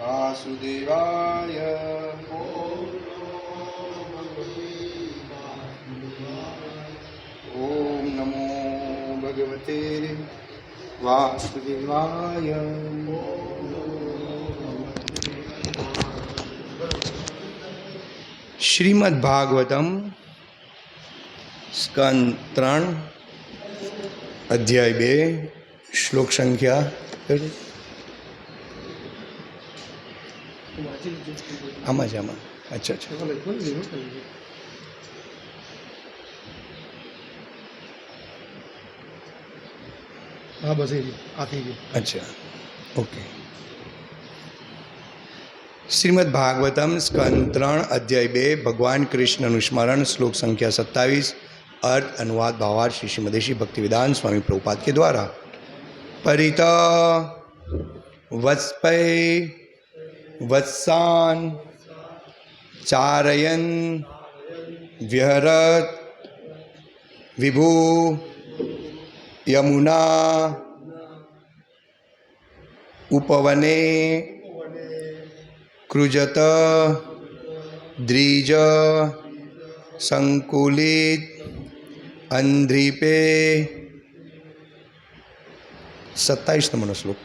વાસુદેવાય ઓમ નમો ભગવતે વાસુદેવાય શ્રીમદ ભાગવતમ સ્કંદ ત્રણ અધ્યાય બે શ્લોક સંખ્યા આમાં જ આમાં અચ્છા અચ્છા હા બસ એ આ થઈ ગયું અચ્છા ઓકે શ્રીમદ ભાગવતમ સ્કંદ ત્રણ અધ્યાય બે ભગવાન કૃષ્ણનું સ્મરણ શ્લોક સંખ્યા સત્તાવીસ અર્થ અનુવાદ ભાવાર્થ શ્રી શ્રીમદેશી ભક્તિવિધાન સ્વામી પ્રભુપાદ के द्वारा परित वत्सपै वत्सान चारयन व्यहरत विभु यमुना उपवने क्रुजत द्रीज संकुलित अंध्रीपे। सत्ताईस नंबर श्लोक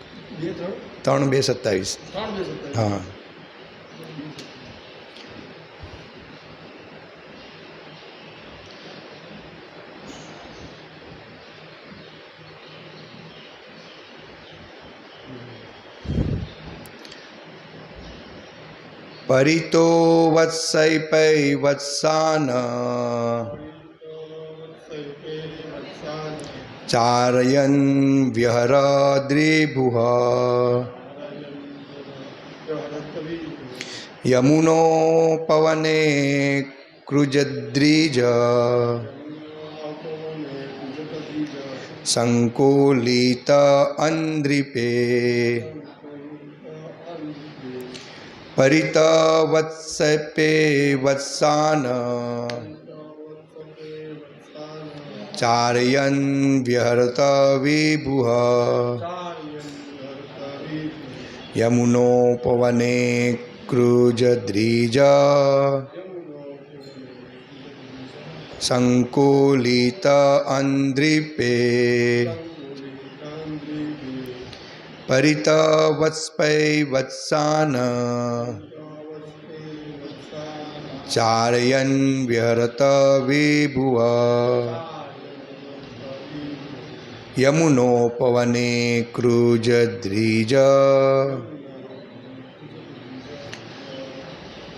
तो ત્રણ બે સત્તાવીસ. હા. પરિતો વત્સૈપૈ વત્સાન ચારયન વ્યહરદ્રિભુઃ યમુનો પવને કૃજદ્રિજ સંકુલિત અંદ્રિપે પરિત વત્સપે વત્સાન ચારયન વ્યહરત વિભુઃ યમુનો પવને કૃજદ્રિજ સંકુલિત અંદ્રિપે પરિત વત્સપૈ વત્સાન ચારયન વ્યહરત વિભુઃ યમુનો પવને કૃજદ્રિજ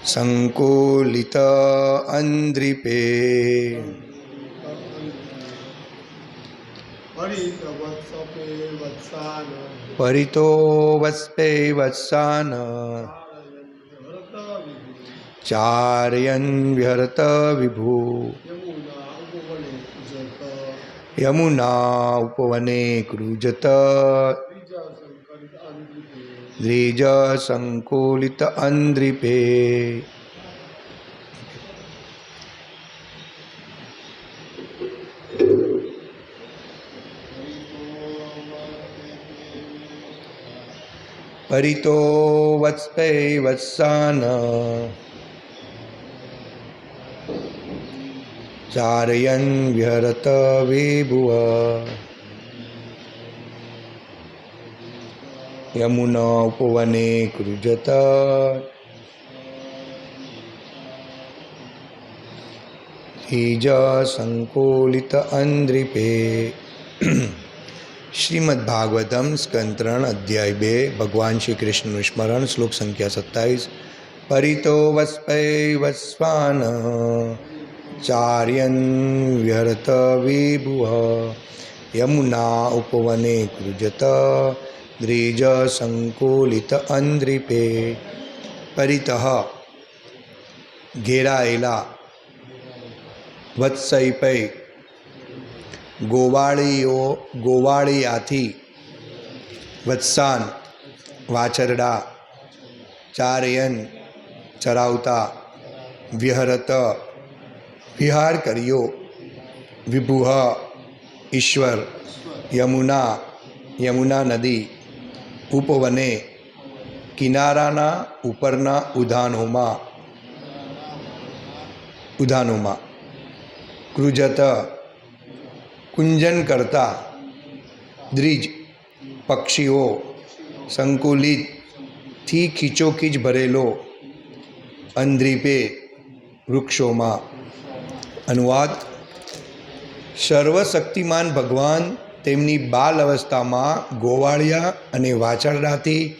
સંકુલિત અંદ્રિપે પરિતો વત્સપે વત્સાન ચારયન વ્યહરત વિભુ યમુના ઉપવને કૃજત દ્રિજ સંકુલિત અંદ્રિપે. પરિતો વત્સૈ વત્સાન. ચારયન વ્યરત વિભુવ યમુના ઉપવને કૃજત હિજ સંકુલિત અંદ્રિપે શ્રીમદ ભાગવતમ સ્કંત્રણ અધ્યાય બે ભગવાન શ્રી કૃષ્ણનું સ્મરણ શ્લોક સંખ્યા સત્તાવીસ પરિતો વસ્પૈ વસ્વાન ચાર્યન વ્યર્થ વિભુઃ યમુના ઉપવને કૃજત દ્વિજ સંકુલિત અંદ્રિપે પરિતઃ ઘેરાયેલા વત્સૈપૈ ગોવાળીઓ ગોવાળિયાથી વત્સાન વાછરડા ચારયન ચરાવતા વિહરત વિહાર કર્યો વિભુહ ઈશ્વર યમુના યમુના નદી ઉપવને કિનારાના ઉપરના ઉધાનોમાં ઉધાનોમાં કૃજત કુંજન કરતા દ્વિજ પક્ષીઓ સંકુલિતથી ખીચોખીચ ભરેલો અંદ્રીપે વૃક્ષોમાં અનુવાદ, સર્વશક્તિમાન ભગવાન તેમની બાલ અવસ્થામાં ગોવાળિયા અને વાછરડાથી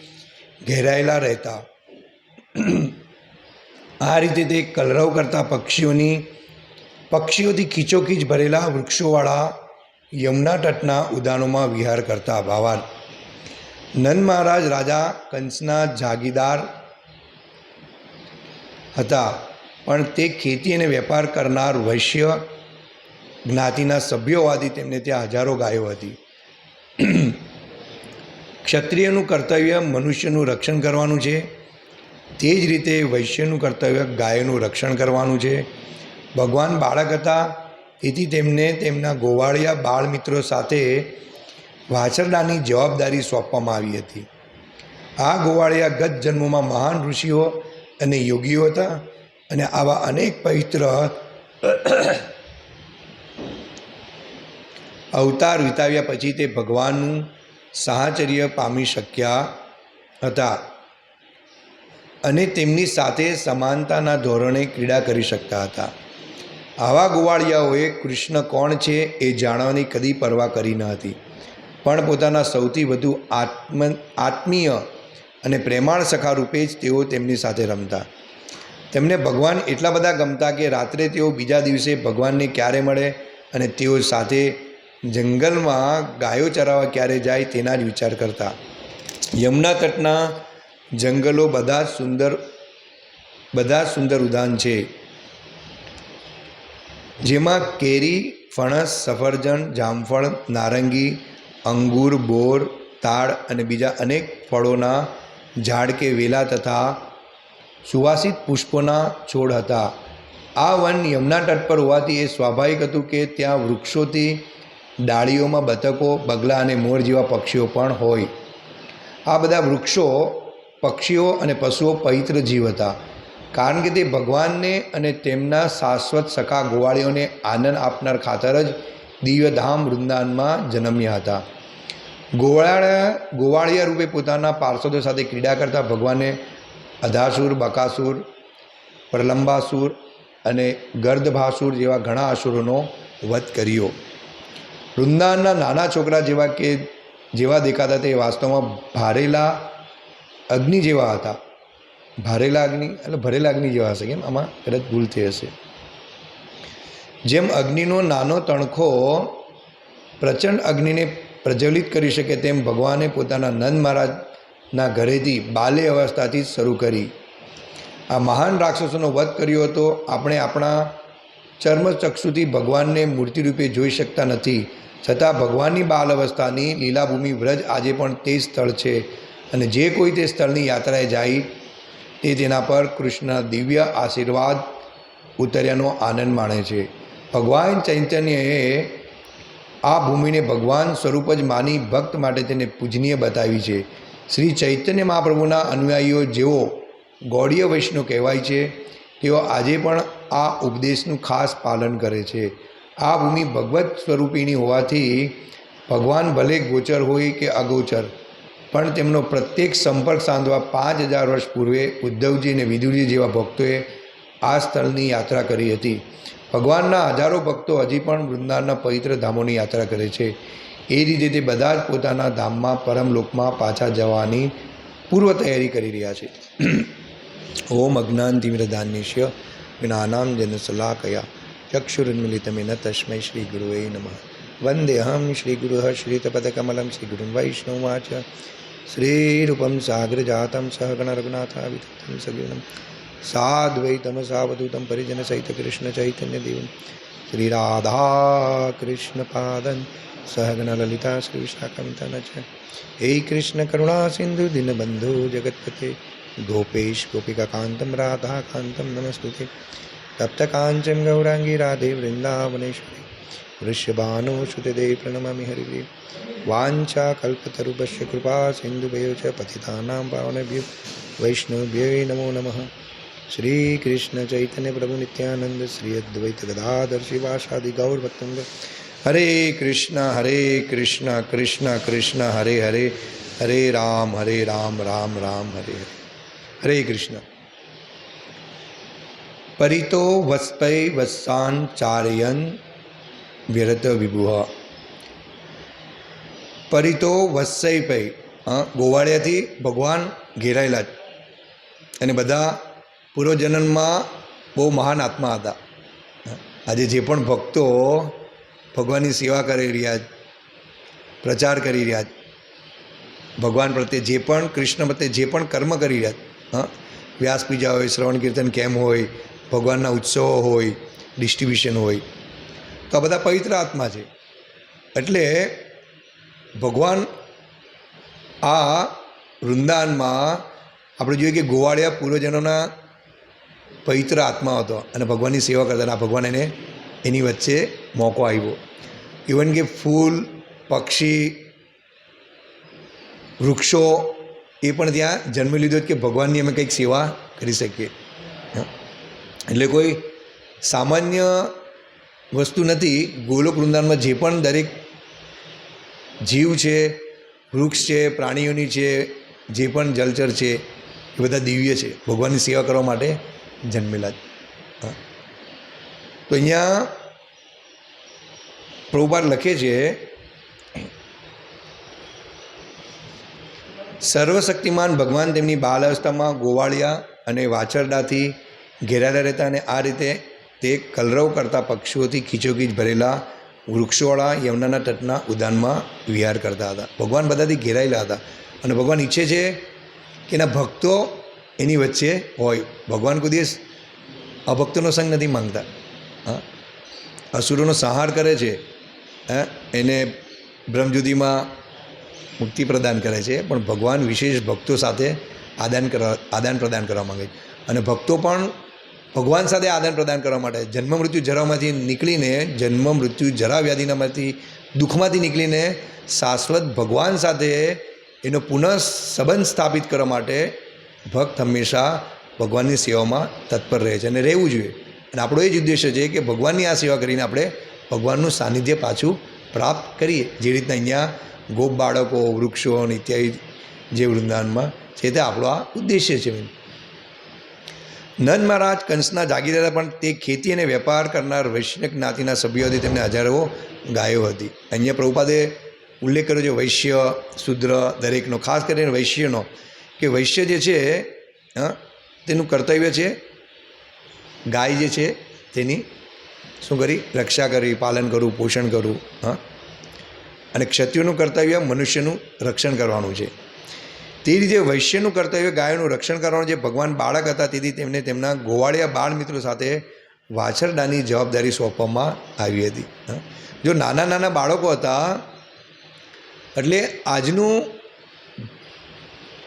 ઘેરાયેલા રહેતા. આ રીતે તે કલરવ કરતા પક્ષીઓની, પક્ષીઓથી ખીચોખીચ ભરેલા વૃક્ષોવાળા યમુના તટના ઉદાનોમાં વિહાર કરતા ભાવાન. નંદ મહારાજ રાજા કંસના જાગીદાર હતા. પણ તે ખેતી અને વેપાર કરનાર વૈશ્ય જ્ઞાતિના સભ્યો હોવાથી તેમને ત્યાં હજારો ગાયો હતી. ક્ષત્રિયનું કર્તવ્ય મનુષ્યનું રક્ષણ કરવાનું છે. તે જ રીતે વૈશ્યનું કર્તવ્ય ગાયનું રક્ષણ કરવાનું છે. ભગવાન બાળક હતા, તેથી તેમને તેમના ગોવાળિયા બાળ મિત્રો સાથે વાછરડાની જવાબદારી સોંપવામાં આવી હતી. આ ગોવાળિયા ગત જન્મોમાં મહાન ઋષિઓ અને યોગીઓ હતા. અને આવા અનેક પવિત્ર અવતાર વિતાવ્યા પછી તે ભગવાનનું સાહચર્ય પામી શક્યા હતા અને તેમની સાથે સમાનતાના ધોરણે ક્રીડા કરી શકતા હતા. આવા ગોવાળિયાઓએ કૃષ્ણ કોણ છે એ જાણવાની કદી પરવા કરી ન હતી, પણ પોતાના સૌથી વધુ આત્મ, આત્મીય અને પ્રેમાળ સખા રૂપે જ તેઓ તેમની સાથે રમતા. તેમને ભગવાન એટલા બધા ગમતા કે રાત્રે તેઓ બીજા દિવસે ભગવાનને ક્યારે મળે અને તેઓ સાથે જંગલમાં ગાયો ચરાવવા ક્યારે જાય તેના જ વિચાર કરતા. યમુના તટના જંગલો બધા સુંદર બધા સુંદર ઉદાન છે. જેમાં કેરી, ફણસ, સફરજન, જામફળ, નારંગી, અંગૂર, બોર, તાડ અને બીજા અનેક ફળોના ઝાડ કે વેલા તથા સુવાસિત પુષ્પોના છોડ હતા. આ વન યમુના તટ પર હોવાથી એ સ્વાભાવિક હતું કે ત્યાં વૃક્ષોથી ડાળીઓમાં બતકો, બગલા અને મોર જેવા પક્ષીઓ પણ હોય. આ બધા વૃક્ષો પક્ષીઓ અને પશુઓ પવિત્ર જીવ હતા. કારણ કે તે ભગવાનને અને તેમના શાશ્વત સખા ગોવાળીઓને આનંદ આપનાર ખાતર જ દિવ્યધામ વૃંદાવનમાં જન્મ્યા હતા. ગોવાળા, ગોવાળિયા રૂપે પોતાના પાર્ષદો સાથે ક્રીડા કરતા ભગવાને અધાસુર, બકાસુર, પ્રલંબાસુર અને ગર્દભાસુર જેવા ઘણા અસુરોનો વધ કર્યો. વૃંદાવનના નાના છોકરા જેવા કે જેવા દેખાતા તે વાસ્તવમાં ભારેલા અગ્નિ જેવા હતા. ભારેલા અગ્નિ એટલે ભરેલા અગ્નિ જેવા હશે કેમ? આમાં કદાચ ભૂલ થઈ હશે. જેમ અગ્નિનો નાનો તણખો પ્રચંડ અગ્નિને પ્રજ્વલિત કરી શકે તેમ ભગવાને પોતાના નંદ મહારાજના ઘરેથી બાલ્ય અવસ્થાથી જ શરૂ કરી. આ મહાન રાક્ષસોનો વધ કર્યો હતો. આપણે આપણા ચર્મચક્ષુથી ભગવાનને મૂર્તિ રૂપે જોઈ શકતા નથી. છતાં ભગવાનની બાલ અવસ્થાની લીલાભૂમિ વ્રજ આજે પણ તે સ્થળ છે અને જે કોઈ તે સ્થળની યાત્રાએ જાય તે તેના પર કૃષ્ણના દિવ્ય આશીર્વાદ ઉતર્યાનો આનંદ માણે છે. ભગવાન ચૈતન્યએ આ ભૂમિને ભગવાન સ્વરૂપ જ માની ભક્ત માટે તેને પૂજનીય બતાવી છે. શ્રી ચૈતન્ય મહાપ્રભુના અનુયાયીઓ જેઓ ગૌડીય વૈષ્ણવ કહેવાય છે, તેઓ આજે પણ આ ઉપદેશનું ખાસ પાલન કરે છે. આ ભૂમિ ભગવત સ્વરૂપીની હોવાથી ભગવાન ભલે ગોચર હોય કે અગોચર, પણ તેમનો પ્રત્યેક સંપર્ક સાંધવા પાંચ હજાર વર્ષ પૂર્વે ઉદ્ધવજી અને વિદુરજી જેવા ભક્તોએ આ સ્થળની યાત્રા કરી હતી. ભગવાનના હજારો ભક્તો હજી પણ વૃંદાવનના પવિત્ર ધામોની યાત્રા કરે છે. એ રીતે તે બધા જ પોતાના ધામમાં, પરમલોકમાં પાછા જવાની પૂર્વ તૈયારી કરી રહ્યા છે. ઓમ અજ્ઞાનતિમિરદાન્યશ્ય જ્ઞાનામ જનસલાકયા ચક્ષુરુન્મિલિતમેન તસ્મૈ શ્રી ગુરુએ નમઃ. વંદેહમ શ્રી ગુરુઃ શ્રીતપદકમલમ શ્રી ગુરું વૈષ્ણવાચ શ્રીરૂપમ સાગરજાતમ સહગણ રઘુનાથાવિતમ સગીર્ણમ સાદ્વૈતમ સાવધૂતમ રાધા સહગણ લલિતા શ્રી વિશાખમિતન છે. હે કૃષ્ણ કરુણા સિંધુ દિનબંધુ જગતપતે. ગોપેશ ગોપિકાકાંતમ રાધાકાંતમ નમસ્તુતે. તપ્તકાંચન ગૌરાંગી રાધે વૃંદાવનેશ્વરી. વૃષભાનો સુતદેવ પ્રણમામિ હરિભ્ય. વાંછા કલ્પતરુપસ્ય કૃપા સિંધુભયો ચ પતિતાનાં પાવનેભ્યો. વૈષ્ણવભ્યો નમો નમઃ. શ્રી કૃષ્ણ ચૈતન્ય પ્રભુ નિત્યાનંદ, શ્રી અદ્વૈત ગદાધર શિવાસાદિ ગૌર ભક્તંગ હરે કૃષ્ણ હરે કૃષ્ણ કૃષ્ણ કૃષ્ણ હરે હરે હરે રામ હરે રામ રામ રામ હરે હરે હરે કૃષ્ણ પરિતો વસ્પૈ વત્સાન ચારયન વિરત વિભુહ પરિતો વત્સૈ પૈ હા ગોવાળિયાથી ભગવાન ઘેરાયેલા અને બધા પૂર્વજન્મમાં બહુ મહાન આત્મા હતા. આજે જે પણ ભક્તો ભગવાનની સેવા કરી રહ્યા પ્રચાર કરી રહ્યા ભગવાન પ્રત્યે જે પણ, કૃષ્ણ પ્રત્યે જે પણ કર્મ કરી રહ્યા હા, વ્યાસ પૂજા હોય, શ્રવણ કીર્તન કેમ હોય, ભગવાનના ઉત્સવો હોય, ડિસ્ટ્રીબ્યુશન હોય, તો આ બધા પવિત્ર આત્મા છે. એટલે ભગવાન આ વૃંદાવનમાં આપણે જોઈએ કે ગોવાળિયા પૂર્વજનોના પવિત્ર આત્મા હતો અને ભગવાનની સેવા કરતા આ ભગવાન એને એની વચ્ચે મોકો આવ્યો ઇવન કે ફૂલ, પક્ષી, વૃક્ષો, એ પણ ત્યાં જન્મ લીધો કે ભગવાનની અમે કંઈક સેવા કરી શકીએ. એટલે કોઈ સામાન્ય વસ્તુ નથી ગોલોક વૃંદાવનમાં જે પણ દરેક જીવ છે, વૃક્ષ છે, પ્રાણીઓની છે, જે પણ જલચર છે, એ બધા દિવ્ય છે ભગવાનની સેવા કરવા માટે જન્મેલા. તો અહીંયા પ્રભુપાદ લખે છે, સર્વશક્તિમાન ભગવાન તેમની બાલ અવસ્થામાં ગોવાળિયા અને વાછરડાથી ઘેરાયેલા રહેતા અને આ રીતે તે કલરવ કરતા પક્ષીઓથી ખીચોખીચ ભરેલા વૃક્ષોવાળા યમુનાના તટના ઉદ્યાનમાં વિહાર કરતા હતા. ભગવાન બધાથી ઘેરાયેલા હતા અને ભગવાન ઈચ્છે છે કે એના ભક્તો એની વચ્ચે હોય. ભગવાન કોઈ દિવસ અભક્તોનો સંગ નથી માંગતા. હા? અસુરોનો સંહાર કરે છે. એને બ્રહ્મજ્યોતિમાં મુક્તિ પ્રદાન કરે છે, પણ ભગવાન વિશેષ ભક્તો સાથે આદાન કરવા, આદાન પ્રદાન કરવા માંગે છે. અને ભક્તો પણ ભગવાન સાથે આદાન પ્રદાન કરવા માટે જન્મ મૃત્યુ જરામાંથી નીકળીને, જન્મ મૃત્યુ જરા વ્યાધિનામાંથી દુઃખમાંથી નીકળીને શાશ્વત ભગવાન સાથે એનો પુનઃ સંબંધ સ્થાપિત કરવા માટે ભક્ત હંમેશા ભગવાનની સેવામાં તત્પર રહે છે અને રહેવું જોઈએ. અને આપણો એ જ ઉદ્દેશ્ય છે કે ભગવાનની આ સેવા કરીને આપણે ભગવાનનું સાનિધ્ય પાછું પ્રાપ્ત કરીએ. જે રીતના અહીંયા ગોપ બાળકો, વૃક્ષો અને ઇત્યાદિ જે વૃંદાવનમાં છે તે આપણો આ ઉદ્દેશ્ય છે નંદ મહારાજ કંસના જાગીર હતા પણ તે ખેતી અને વેપાર કરનાર વૈશ્ય જ્ઞાતિના સભ્યો હતી તેમને હજારો ગાયો હતી. અહીંયા પ્રભુપાદે ઉલ્લેખ કર્યો છે વૈશ્ય, શુદ્ર, દરેકનો, ખાસ કરીને વૈશ્યનો, કે વૈશ્ય જે છે તેનું કર્તવ્ય છે, ગાય જે છે, તેની શું કરી? રક્ષા કરવી પાલન કરવું પોષણ કરવું હા? અને ક્ષત્રિયનું કર્તવ્ય મનુષ્યનું રક્ષણ કરવાનું છે. તે રીતે વૈશ્યનું કર્તવ્ય ગાયોનું રક્ષણ કરવાનું જે ભગવાન બાળક હતા, તેથી તેમને તેમના ગોવાળિયા બાળ મિત્રો સાથે વાછરડાની જવાબદારી સોંપવામાં આવી હતી. જો નાના નાના બાળકો હતા, એટલે આજનું,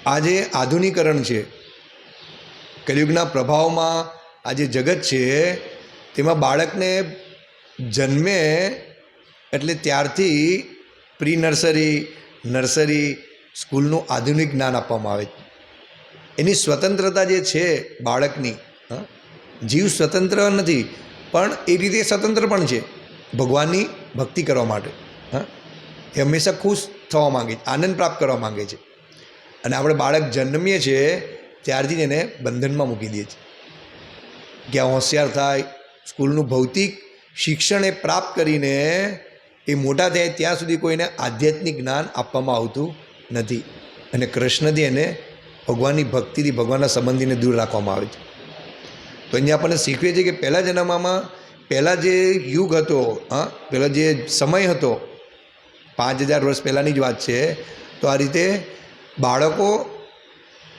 આ જે આધુનિકરણ છે, કલિયુગના પ્રભાવમાં આ જે જગત છે તેમાં બાળકને જન્મે એટલે ત્યારથી પ્રી નર્સરી નર્સરી સ્કૂલનું આધુનિક જ્ઞાન આપવામાં આવે એની સ્વતંત્રતા જે છે બાળકની જીવ સ્વતંત્ર નથી, પણ એ રીતે સ્વતંત્ર પણ છે ભગવાનની ભક્તિ કરવા માટે, હા. એ હંમેશા ખુશ થવા માગે છે, આનંદ પ્રાપ્ત કરવા માગે છે. અને આપણે બાળક જન્મીએ છીએ ત્યારથી જ એને બંધનમાં મૂકી દઈએ છીએ કે આ હોશિયાર થાય સ્કૂલનું ભૌતિક શિક્ષણ એ પ્રાપ્ત કરીને એ મોટા થાય ત્યાં સુધી કોઈને આધ્યાત્મિક જ્ઞાન આપવામાં આવતું નથી. અને કૃષ્ણથી એને ભગવાનની ભક્તિથી ભગવાનના સંબંધીને દૂર રાખવામાં આવે છે. તો અહીંયા આપણને શીખવે છે કે પહેલાં જન્મમાં પહેલાં જે યુગ હતો, હા, પહેલાં જે સમય હતો, પાંચ હજાર વર્ષ પહેલાંની જ વાત છે. તો આ રીતે બાળકો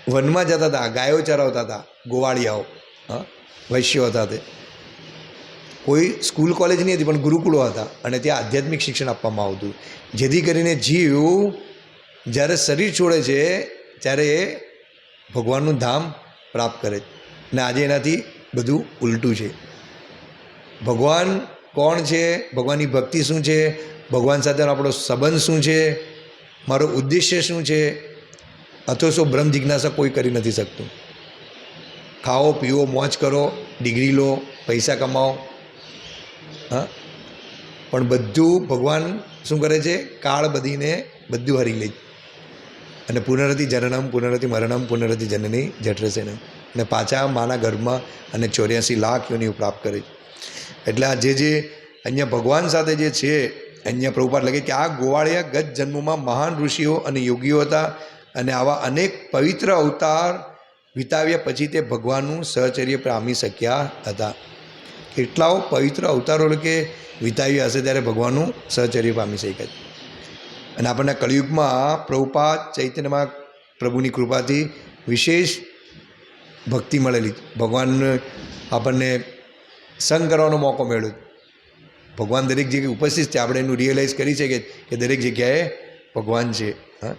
વનમાં જતા હતા, ગાયો ચરાવતા હતા, ગોવાળિયાઓ, હા, વૈશ્યો હતા તે. કોઈ સ્કૂલ કોલેજ નહીં હતી, પણ ગુરુકુળો હતા અને ત્યાં આધ્યાત્મિક શિક્ષણ આપવામાં આવતું. જેથી કરીને જીવ જ્યારે શરીર છોડે છે, ત્યારે એ ભગવાનનું ધામ પ્રાપ્ત કરે છે. અને આજે એનાથી બધું ઉલટું છે. ભગવાન કોણ છે? ભગવાનની ભક્તિ શું છે? ભગવાન સાથેનો આપણો સંબંધ શું છે? મારો ઉદ્દેશ્ય શું છે? અથવા શું બ્રહ્મ જિજ્ઞાસા કોઈ કરી નથી શકતું? ખાઓ પીવો મોજ કરો, ડિગ્રી લો, પૈસા કમાઓ હા? પણ બધું ભગવાન શું કરે છે? કાળ બધીને બધું હરી લે અને પુનરતિ જનનમ, પુનરતિ મરણમ, પુનરતિ જનની જઠરસેને અને પાછા માના ગર્ભમાં અને ચોર્યાસી લાખ યોનિઓ પ્રાપ્ત કરે છે. એટલે આ જે જે અહીંયા ભગવાન સાથે જે છે અહીંયા પ્રભુપાદ લખે કે આ ગોવાળિયા ગત જન્મમાં મહાન ઋષિઓ અને યોગીઓ હતા અને આવા અનેક પવિત્ર અવતાર વિતાવ્યા પછી તે ભગવાનનું સહચર્ય પામી શક્યા હતા. કેટલાઓ પવિત્ર અવતારો કે વિતાવ્યા હશે ત્યારે ભગવાનનું સહચર્ય પામી શકે અને આપણને કળિયુગમાં પ્રભુપાદ ચૈતન્યમાં પ્રભુની કૃપાથી વિશેષ ભક્તિ મળેલી. ભગવાન આપણને સંગ કરવાનો મોકો મળ્યો ભગવાન દરેક જગ્યાએ ઉપસ્થિત છે. આપણે એનું રિયલાઇઝ કરી છે કે દરેક જગ્યાએ ભગવાન છે. હા.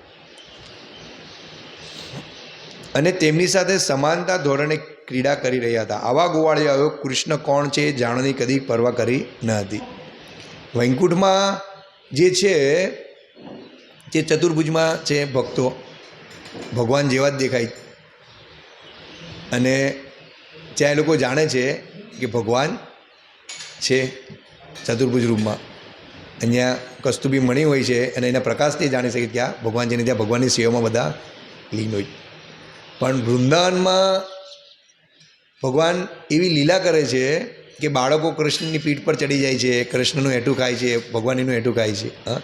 અને તેમની સાથે સમાનતા ધોરણે ક્રીડા કરી રહ્યા હતા. આવા ગોવાળિયાઓ કૃષ્ણ કોણ છે એ જાણવાની કદી પરવા કરી ન હતી. વૈકુંઠમાં જે છે, જે ચતુર્ભુજમાં છે ભક્તો, ભગવાન જેવા જ દેખાય. અને ત્યાં એ લોકો જાણે છે કે ભગવાન છે ચતુર્ભુજ રૂપમાં અહીંયા કસ્તુભી મણી હોય છે અને એના પ્રકાશથી જાણી શકે ત્યાં ભગવાન જેને ત્યાં ભગવાનની સેવામાં બધા લીન હોય. પણ વૃંદાવનમાં ભગવાન એવી લીલા કરે છે કે બાળકો કૃષ્ણની પીઠ પર ચડી જાય છે, કૃષ્ણનું એઠું ખાય છે ભગવાન એનું એઠું ખાય છે, હા?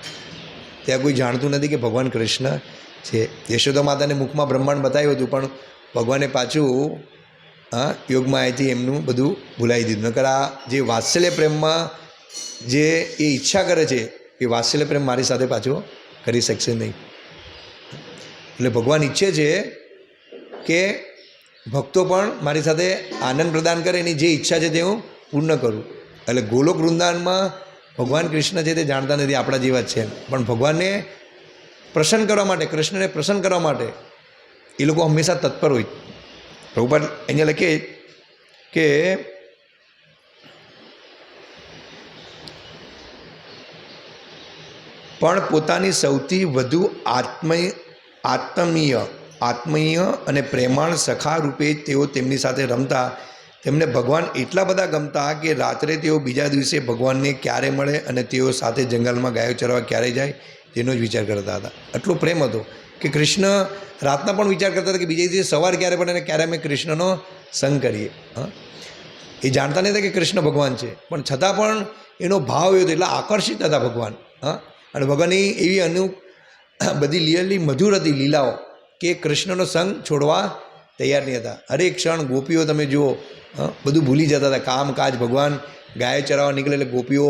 ત્યાં કોઈ જાણતું નથી કે ભગવાન કૃષ્ણ છે. યશોદા માતાને મુખમાં બ્રહ્માંડ બતાવ્યું હતું, પણ ભગવાને પાછું, હા, યોગમાં અહીંથી એમનું બધું ભૂલાવી દીધું. નકર આ જે વાત્સલ્ય પ્રેમમાં જે એ ઈચ્છા કરે છે, એ વાત્સલ્ય પ્રેમ મારી સાથે પાછો કરી શકશે નહીં. એટલે ભગવાન ઈચ્છે છે કે ભક્તો પણ મારી સાથે આનંદ પ્રદાન કરે, એની જે ઈચ્છા છે તે હું પૂર્ણ કરું. એટલે ગોલોક વૃંદાવનમાં ભગવાન કૃષ્ણ છે તે જાણતા નથી, આપણા જેવા જ છે પણ ભગવાનને પ્રસન્ન કરવા માટે, કૃષ્ણને પ્રસન્ન કરવા માટે એ લોકો હંમેશા તત્પર હોય. પ્રભુપાદ અહીંયા લખીએ કે પણ પોતાની સૌથી વધુ આત્મય આત્મીય આત્મીય અને પ્રેમાળ સખા રૂપે તેઓ તેમની સાથે રમતા. તેમને ભગવાન એટલા બધા ગમતા કે રાત્રે તેઓ બીજા દિવસે ભગવાનને ક્યારે મળે અને તેઓ સાથે જંગલમાં ગાયો ચરવા ક્યારે જાય, તેનો જ વિચાર કરતા હતા. આટલો પ્રેમ હતો કે કૃષ્ણ રાતના પણ વિચાર કરતા હતા કે બીજા દિવસે સવાર ક્યારે પડે અને ક્યારે અમે કૃષ્ણનો સંગ કરીએ. હા? એ જાણતા નહીં હતા કે કૃષ્ણ ભગવાન છે. પણ છતાં પણ એનો ભાવ એવો હતો, એટલે આકર્ષિત હતા ભગવાન. હા? અને ભગવાનની એવી અનુ, બધી લીયલી મધુર હતી લીલાઓ. કે કૃષ્ણનો સંગ છોડવા તૈયાર નહીં હતા. હરેક ક્ષણ ગોપીઓ તમે જુઓ બધું ભૂલી જતા હતા. કામ કાજ ભગવાન ગાય ચરાવવા નીકળે એટલે ગોપીઓ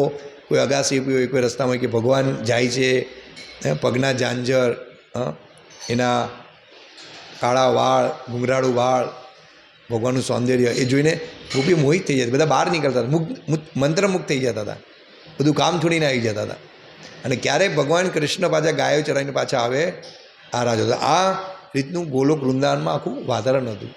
કોઈ અગાસી હોય કોઈ રસ્તામાં હોય કે ભગવાન જાય છે પગના હં, એના કાળા વાળ ઘૂંઘરાળું વાળ ભગવાનનું સૌંદર્ય એ જોઈને ગોપી મોહિત થઈ જતી. બધા બહાર નીકળતા હતા. મુક્ત મંત્રમુક્ત થઈ જતા હતા. બધું કામ છોડીને આવી જતા હતા. અને ક્યારેય ભગવાન કૃષ્ણ પાછા ગાયો ચરાવીને પાછા આવે આ રાજ આ રીતનું ગોલોક વૃંદાવનમાં આખું વાતાવરણ હતું.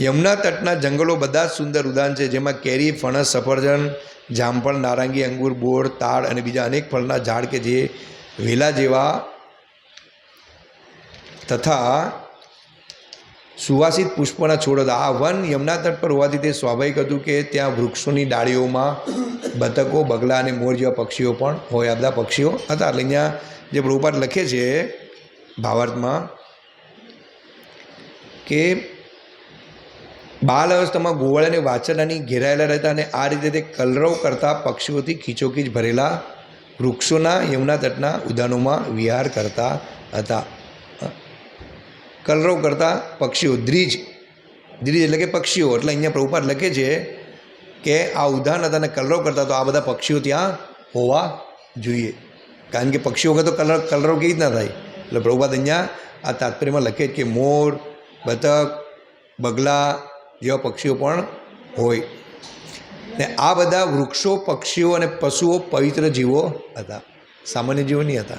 યમુના તટના જંગલો બધા જ સુંદર ઉદાહરણ છે, જેમાં કેરી, ફણસ, સફરજન, જામફળ, નારંગી, અંગુર, બોર તાળ અને બીજા અનેક ફળના ઝાડ કે જે વેલા જેવા તથા સુવાસિત પુષ્પોના છોડ હતા. આ વન યમુના તટ પર હોવાથી તે સ્વાભાવિક હતું કે ત્યાં વૃક્ષોની ડાળીઓમાં બતકો, બગલા અને મોર જેવા પક્ષીઓ પણ હોય. આ બધા પક્ષીઓ હતા. એટલે અહીંયા જે પ્રભુપાદ લખે છે ભાવાર્થમાં કે બાલ અવસ્થામાં ગોવાળા અને વાછરડાની ઘેરાયેલા રહેતા અને આ રીતે તે કલરવ કરતા પક્ષીઓથી ખીચોખીચ ભરેલા વૃક્ષોના, યમુના તટના ઉદ્યાનોમાં વિહાર કરતા હતા. કલરવ કરતા પક્ષીઓ, દ્રીજ દ્રીજ એટલે કે પક્ષીઓ, એટલે અહીંયા પ્રભુપાદ લખે છે કે આ ઉદાહરણ હતા અને કલરવ કરતા તો આ બધા પક્ષીઓ ત્યાં હોવા જોઈએ. કારણ કે પક્ષીઓ વગર તો કલર, કલરવ કેવી રીતના થાય? એટલે પ્રભુપાદ અહીંયા આ તાત્પર્યમાં લખે છે કે મોર, બતક, બગલા જેવા પક્ષીઓ પણ હોય. ને આ બધા વૃક્ષો, પક્ષીઓ અને પશુઓ પવિત્ર જીવો હતા. સામાન્ય જીવો નહીં હતા.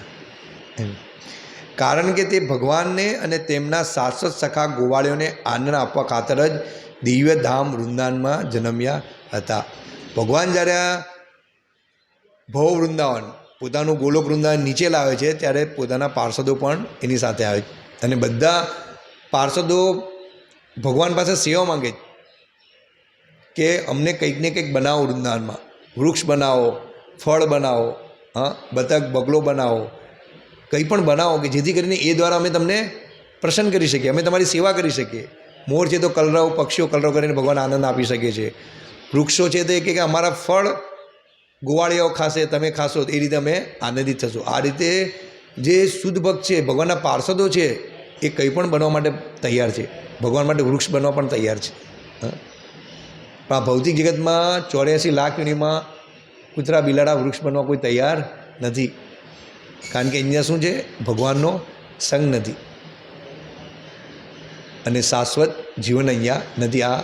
કારણ કે તે ભગવાનને અને તેમના શાશ્વત સખા ગોવાળીઓને આનંદ આપવા ખાતર જ દિવ્ય ધામ વૃંદાવનમાં જન્મ્યા હતા. ભગવાન જ્યારે ભવ વૃંદાવન પોતાનું ગોલોક વૃંદાવન નીચે લાવે છે, ત્યારે પોતાના પાર્ષદો પણ એની સાથે આવે છે. અને બધા પાર્ષદો ભગવાન પાસે સેવા માંગે છે કે અમને કંઈક ને કંઈક બનાવો વૃંદાવનમાં. વૃક્ષ બનાવો, ફળ બનાવો, હા, બતક, બગલો બનાવો, કંઈ પણ બનાવો કે જેથી કરીને એ દ્વારા અમે તમને પ્રસન્ન કરી શકીએ, અમે તમારી સેવા કરી શકીએ. મોર છે તો કલરવ, પક્ષીઓ કલરવ કરીને ભગવાન આનંદ આપી શકે છે. વૃક્ષો છે તે એક કે અમારા ફળ ગોવાળીઓ ખાશે, તમે ખાશો, એ રીતે અમે આનંદિત થશો. આ રીતે જે શુદ્ધ ભક્ત છે, ભગવાનના પાર્ષદો છે, એ કંઈ પણ બનવા માટે તૈયાર છે. ભગવાન માટે વૃક્ષ બનવા પણ તૈયાર છે. પણ આ ભૌતિક જગતમાં ચોર્યાસી લાખ યુનિમાં કૂતરા, બિલાડા, વૃક્ષ બનવા કોઈ તૈયાર નથી. કારણ કે અહીંયા શું છે? ભગવાનનો સંગ નથી. અને શાશ્વત જીવન અહીંયા નથી. આ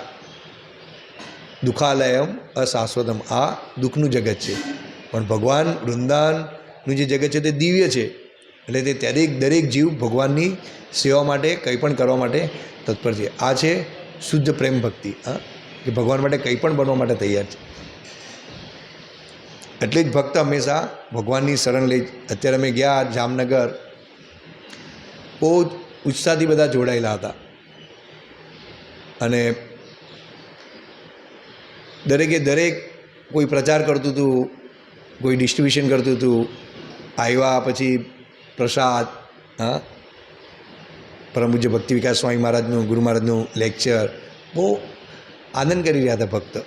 દુઃખાલયમ અશાશ્વતમ. આ દુઃખનું જગત છે. પણ ભગવાન વૃંદાવનનું જે જગત છે તે દિવ્ય છે. એટલે તે દરેક દરેક જીવ ભગવાનની સેવા માટે, કંઈ પણ કરવા માટે તત્પર છે. આ છે શુદ્ધ પ્રેમ ભક્તિ. હા? કે ભગવાન માટે કંઈ પણ બનવા માટે તૈયાર છે. એટલે જ ભક્ત હંમેશા ભગવાનની શરણ લઈ અત્યારે અમે ગયા જામનગર, બહુ જ ઉત્સાહથી બધા જોડાયેલા હતા. અને દરેકે દરેક કોઈ પ્રચાર કરતું હતું, કોઈ ડિસ્ટ્રીબ્યુશન કરતું હતું, આવ્યા પછી પ્રસાદ, હા? પરમ પૂજ્ય ભક્તિ વિકાસ સ્વામી મહારાજનું, ગુરુ મહારાજનું લેક્ચર બહુ આનંદ કરી રહ્યા હતા ભક્ત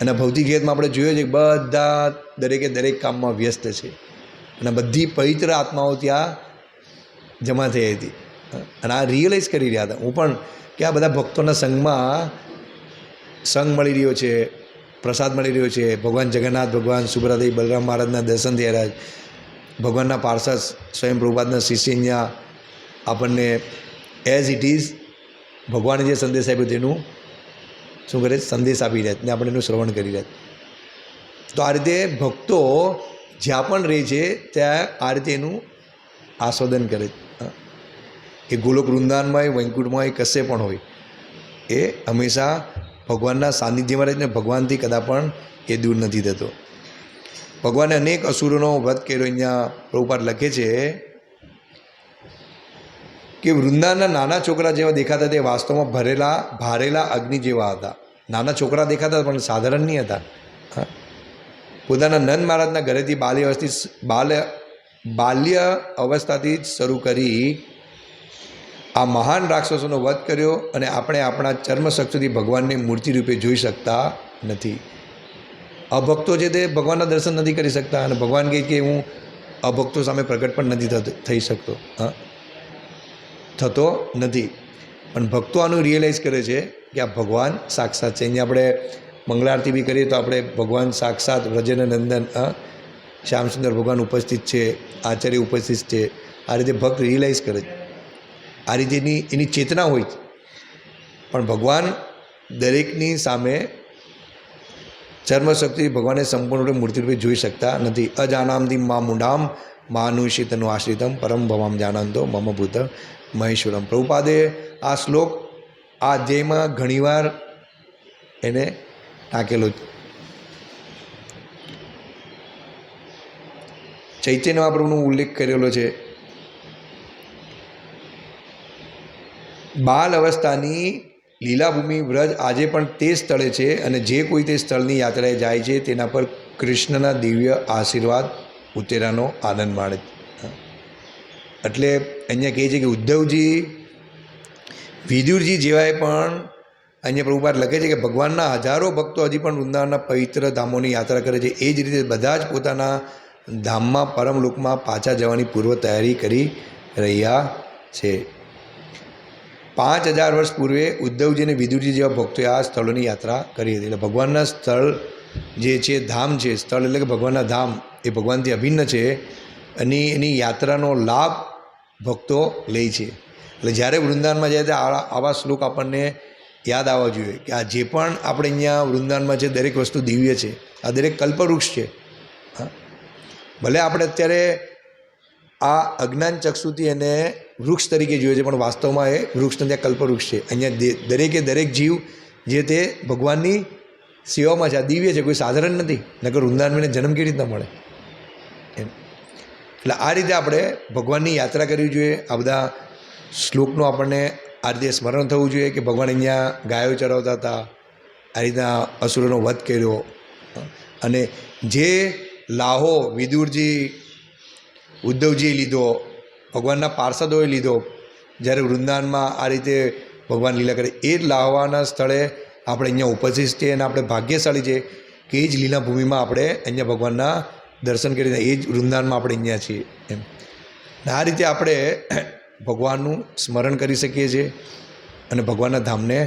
અને ભૌતિક જગતમાં આપણે જોઈએ છે કે બધા દરેકે દરેક કામમાં વ્યસ્ત છે. અને બધી પવિત્ર આત્માઓ ત્યાં જમા થઈ હતી અને આ રિયલાઇઝ કરી રહ્યા હતા. હું પણ કે આ બધા ભક્તોના સંઘમાં સંઘ મળી રહ્યો છે, પ્રસાદ મળી રહ્યો છે, ભગવાન જગન્નાથ, ભગવાન સુભરાદેવી બલરામ મહારાજના દર્શન થયા ભગવાનના પાર્ષદ સ્વયં પ્રભુપાદના શિષ્યના આપણને એઝ ઇટ ઇઝ ભગવાને જે સંદેશ આપ્યો તેનું શું કરે સંદેશ આપી રહ્યા ને આપણે એનું શ્રવણ કરી રહ્યા તો આ રીતે ભક્તો જ્યાં પણ રહે છે, ત્યાં આ રીતે એનું આસ્વાદન કરે એ ગોલોક વૃંદાનમાં હોય વૈકુંઠમાં હોય કશે પણ હોય, એ હંમેશા ભગવાનના સાનિધ્યમાં રહીને ભગવાનથી કદા પણ એ દૂર નથી થતો. ભગવાને અનેક અસુરોનો વધ કર્યો. અહીંયા પ્રભુપાદ લખે છે કે વૃંદાના નાના છોકરા જેવા દેખાતા તે વાસ્તવમાં ભરેલા, ભારેલા અગ્નિ જેવા હતા. નાના છોકરા દેખાતા પણ સાધારણ નહીં હતા. પોતાના નંદ મહારાજના ઘરેથી બાલ્ય અવસ્થિત બાલ્ય બાલ્ય અવસ્થાથી જ શરૂ કરી આ મહાન રાક્ષસોનો વધ કર્યો અને આપણે આપણા ચર્મશક્તિથી ભગવાનને મૂર્તિ રૂપે જોઈ શકતા નથી. અભક્તો છે તે ભગવાનના દર્શન નથી કરી શકતા અને ભગવાન કહે કે હું અભક્તો સામે પ્રગટ પણ નથી થઈ શકતો. હા? થતો નથી. પણ ભક્તો આનું રિયલાઇઝ કરે છે કે આ ભગવાન સાક્ષાત છે. અહીંયા આપણે મંગળારતી બી કરીએ તો આપણે ભગવાન સાક્ષાત વ્રજન નંદન હા? શ્યામસુંદર ભગવાન ઉપસ્થિત છે, આચાર્ય ઉપસ્થિત છે. આ રીતે ભક્ત રિયલાઇઝ કરે છે. આ રીતે એની ચેતના હોય પણ ભગવાન દરેકની સામે ચર્મશક્તિ ભગવાને સંપૂર્ણ રૂપે મૂર્તિરૂપે જોઈ શકતા નથી. અજાનામથી મા મુંડામ માનુષિતનું આશ્રિતમ પરમ ભવામ જાનંતો મમ ભૂત મહેશ્વરમ. પ્રભુપાદે આ શ્લોક, આ ધ્યેયમાં ઘણીવાર એને ટાંકેલો ચૈતન્ય મહાપ્રભુનો ઉલ્લેખ કરેલો છે. બાલ અવસ્થાની લીલાભૂમિ વ્રજ આજે પણ તે સ્થળે છે અને જે કોઈ તે સ્થળની યાત્રાએ જાય છે તેના પર કૃષ્ણના દિવ્ય આશીર્વાદ ઉતેરાનો આનંદ માણે. એટલે અહીંયા કહે છે કે ઉદ્ધવજી, વિદુરજી જેવાએ પણ અહીંયા પ્રભુપાદ લખે છે કે ભગવાનના હજારો ભક્તો હજી પણ વૃંદાવનના પવિત્ર ધામોની યાત્રા કરે છે. એ જ રીતે બધા જ પોતાના ધામમાં, પરમલોકમાં પાછા જવાની પૂર્વ તૈયારી કરી રહ્યા છે. પાંચ હજાર વર્ષ પૂર્વે ઉદ્ધવજી અને વિદુરજી જેવા ભક્તોએ આ સ્થળોની યાત્રા કરી હતી. એટલે ભગવાનના સ્થળ જે છે, ધામ છે, સ્થળ એટલે કે ભગવાનના ધામ એ ભગવાનથી અભિન્ન છે અને એની યાત્રાનો લાભ ભક્તો લે છે. એટલે જ્યારે વૃંદાવનમાં જાય ત્યારે આવા શ્લોક આપણને યાદ આવવા જોઈએ કે આ જે પણ આપણે અહીંયા વૃંદાવનમાં છે, દરેક વસ્તુ દિવ્ય છે. આ દરેક કલ્પવૃક્ષ છે. હા. ભલે આપણે અત્યારે આ અજ્ઞાન ચક્ષુથી એને વૃક્ષ તરીકે જોઈએ છે, પણ વાસ્તવમાં એ વૃક્ષ ત્યાં કલ્પવૃક્ષ છે. અહીંયા દરેકે દરેક જીવ જે તે ભગવાનની સેવામાં છે, આ દિવ્ય છે, કોઈ સાધારણ નથી, નકર વૃંદાવનને જન્મ કેવી રીતના મળે? એમ. એટલે આ રીતે આપણે ભગવાનની યાત્રા કરવી જોઈએ, આ બધા શ્લોકનું આપણને આ રીતે સ્મરણ થવું જોઈએ કે ભગવાન અહીંયા ગાયો ચરાવતા હતા, આ રીતના અસુરોનો વધ કર્યો. અને જે લાહો વિદુરજી ઉદ્ધવજીએ લીધો, ભગવાનના પાર્ષદોએ લીધો. જ્યારે વૃંદાવનમાં આ રીતે ભગવાન લીલા કરે, એ જ લાવવાના સ્થળે આપણે અહીંયા ઉપસ્થિત છીએ અને આપણે ભાગ્યશાળી છે કે એ જ લીલા ભૂમિમાં આપણે અહીંયા ભગવાનના દર્શન કરીને એ જ વૃંદાવનમાં આપણે અહીંયા છીએ એમ. આ રીતે આપણે ભગવાનનું સ્મરણ કરી શકીએ છીએ અને ભગવાનના ધામને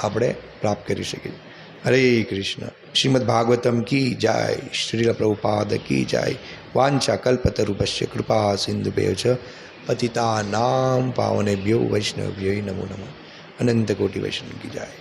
આપણે પ્રાપ્ત કરી શકીએ હરે કૃષ્ણ. શ્રીમદ ભાગવતમ કી જાય શ્રીલ પ્રભુપાદ કી જાય વાંચા કલ્પતરુભશ્ય કૃપા સિંધુભ્ય છ પતિતા નામ પાવનેભ્યો વૈષ્ણવ્ય નમો નમઃ અનંત કોટી વૈષ્ણવ કી જાય